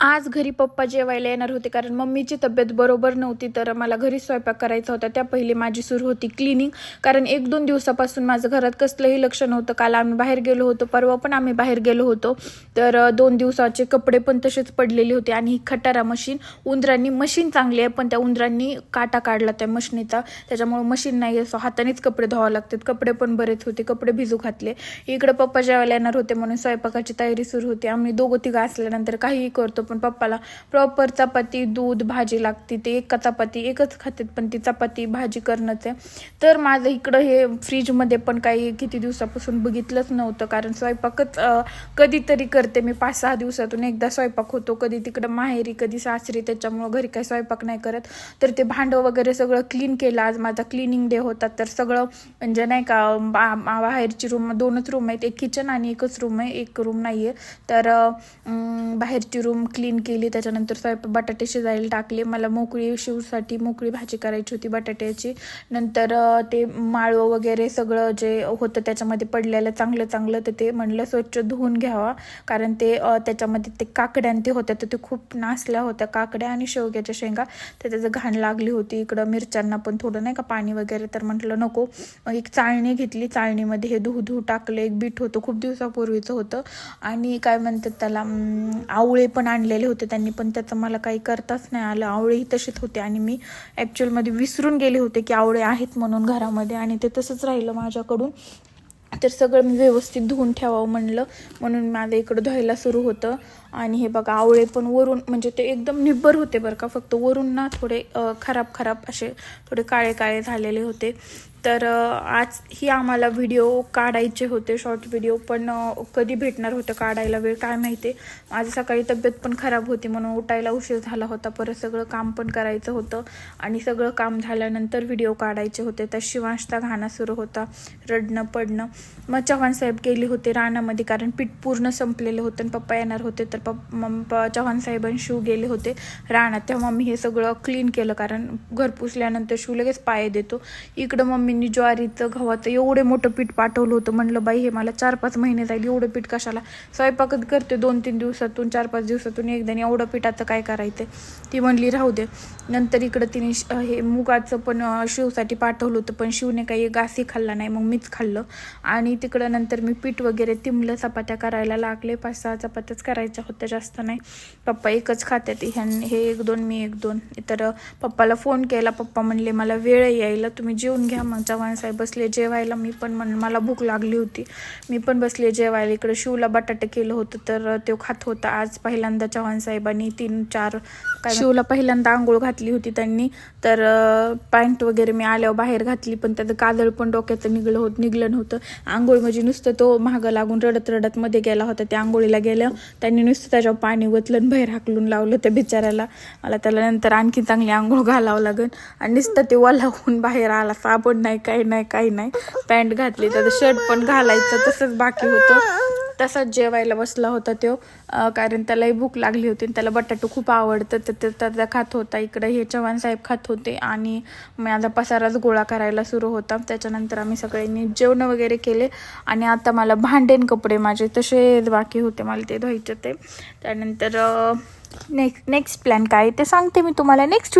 आज घरी पप्पा जेवायला येणार होते कारण मम्मीची तब्येत बरोबर नव्हती तर मला घरी स्वयंपाक करायचा होता. त्या पहिली माझी सुरू होती क्लिनिंग कारण एक दोन दिवसापासून माझं घरात कसलंही लक्ष नव्हतं. काल आम्ही बाहेर गेलो होतो परवा पण आम्ही बाहेर गेलो होतो. तर दोन दिवसाचे कपडे पण तसेच पडलेले होते आणि ही खटारा मशीन उंदरांनी मशीन चांगली आहे पण त्या उंदरांनी काटा काढला त्या मशीनीचा. त्याच्यामुळे मशीन नाही असं हातानेच कपडे धुवावे लागतात. कपडे पण बरेच होते कपडे भिजू घातले. इकडे पप्पा जेवायला येणार होते म्हणून स्वयंपाकाची तयारी सुरू होती. आम्ही दोघं तिघं असल्यानंतर काहीही करतो पण पप्पाला प्रॉपर चपाती दूध भाजी लागते ते एक चपाती एकच खातात पण ती चपाती भाजी करणंच आहे. तर माझं इकडं हे फ्रीजमध्ये पण काही किती दिवसापासून बघितलंच नव्हतं कारण स्वयंपाकच कधीतरी करते मी. पाच सहा दिवसातून एकदा स्वयंपाक होतो कधी तिकडं माहेरी कधी सासरी त्याच्यामुळं घरी काही स्वयंपाक नाही करत. तर ते भांडं वगैरे सगळं क्लीन केलं. आज माझा क्लिनिंग डे होता तर सगळं म्हणजे नाही का बाहेरची रूम दोनच रूम आहेत. एक किचन आणि एकच रूम आहे. एक रूम नाही आहे तर बाहेरची रूम क्लीन केली त्याच्यानंतर स्वयंपाक बटाटे शिजायला टाकले. मला मोकळी शिवसाठी मोकळी भाजी करायची होती बटाट्याची. नंतर ते माळवं वगैरे सगळं जे होतं त्याच्यामध्ये पडलेलं चांगलं चांगलं तर ते म्हणलं स्वच्छ धुवून घ्यावा. कारण ते त्याच्यामध्ये ते काकड्या ते होत्या तर ते खूप नासल्या होत्या. काकड्या आणि शेवग्याच्या शेंगा तर त्याचं घाण लागली होती. इकडं मिरच्यांना पण थोडं नाही का पाणी वगैरे तर म्हटलं नको. मग एक चाळणी घेतली. चाळणीमध्ये हे धू धू टाकलं. एक बीट होतं खूप दिवसापूर्वीचं होतं. आणि काय म्हणतात त्याला आवळे पण आणलेले होते त्यांनी पण त्याचं मला काही करताच नाही आलं. आवळेही तसेच होते आणि मी ॲक्च्युअलमध्ये विसरून गेले होते की आवळे आहेत म्हणून घरामध्ये आणि ते तसंच राहिलं माझ्याकडून. तर सगळं मी व्यवस्थित धुवून ठेवावं म्हणलं. म्हणून माझं इकडं धुवायला सुरू होतं. आणि हे बघा आवळे पण वरून म्हणजे ते एकदम निब्बर होते बरं का. फक्त वरून ना थोडे खराब खराब असे थोडे काळे काळे झालेले होते. तर आज ही आम्हाला व्हिडिओ काढायचे होते शॉर्ट व्हिडिओ पण कधी भेटणार होतं काढायला वेळ काय माहिती? माझी सकाळी तब्येत पण खराब होती म्हणून उठायला उशीर झाला होता परत सगळं काम पण करायचं होतं आणि सगळं काम झाल्यानंतर व्हिडिओ काढायचे होते. तर शिवांशचा घाणा सुरू होता रडणं पडणं. मग चव्हाण साहेब गेले होते रानामध्ये कारण पीठ पूर्ण संपलेलं होतं आणि पप्पा येणार होते तर पप मग प- चव्हाण साहेब आणि शिव गेले होते रानात. तेव्हा मी हे सगळं क्लीन केलं कारण घर पुसल्यानंतर शिव लगेच पाय देतो. इकडं मम्मी मम्मींनी ज्वारीचं गव्हाचं एवढे मोठं पीठ पाठवलं होतं. म्हणलं बाई हे मला चार पाच महिने जाईल एवढं पीठ कशाला? स्वयंपाकच करते दोन तीन दिवसातून चार पाच दिवसातून एकदा आणि एवढं पिठाचं काय करायचं ती म्हणली राहू दे. नंतर इकडं तिने श- हे मुगाचं पण शिवसाठी पाठवलं होतं पण शिवने काही घासही खाल्ला नाही मग मीच खाल्लं. आणि तिकडं नंतर मी पीठ वगैरे तिमलं चपात्या करायला लागले. पाच सहा चपात्याच करायच्या होत्या जास्त नाही. पप्पा एकच खात्यात ह्यां हे एक दोन मी एक दोन. तर पप्पाला फोन केला. पप्पा म्हणले मला वेळ यायला तुम्ही जेवून घ्या मग. चव्हाण साहेब बसले जेवायला मी पण म्हण मला भूक लागली होती. मी पण बसले जेवायला. इकडे शिवला बटाटे केलं होतं तर तो खात होता. आज पहिल्यांदा चव्हाण साहेबांनी तीन चार काय शिवला पहिल्यांदा आंघोळ घातली होती त्यांनी. तर पॅन्ट वगैरे मी आल्यावर बाहेर घातली पण त्याचं काजळ पण डोक्याचं निघलं होत निघलं नव्हतं. आंघोळ म्हणजे नुसतं तो महागं लागून रडत रडत मध्ये गेला होता. त्या आंघोळीला गेल्या त्यांनी नुसतं त्याच्यावर पाणी वतलं आणि बाहेर हाकलून लावलं त्या बिचाऱ्याला. मला त्याला नंतर आणखी चांगली आंघोळ घालावं लागेल. आणि नुसतं ते वलाहून बाहेर आला साबण नाही नाही काही नाही काही नाही. पॅन्ट घातली तर शर्ट पण घालायचं तसंच बाकी होतं. तसाच जेवायला बसला होता तो. कारण त्यालाही भूक लागली होती आणि त्याला बटाटो खूप आवडतं. तर ते त्याचा खात होता. इकडे हे चव्हाण साहेब खात होते आणि माझा पसाराच गोळा करायला सुरू होता. त्याच्यानंतर आम्ही सगळ्यांनी जेवण वगैरे केले आणि आता मला भांडेन कपडे माझे तसेच बाकी होते. मला ते धुवायचे ते त्यानंतर नेक्स्ट नेक्स्ट प्लॅन काय ते सांगते मी तुम्हाला. नेक्स्ट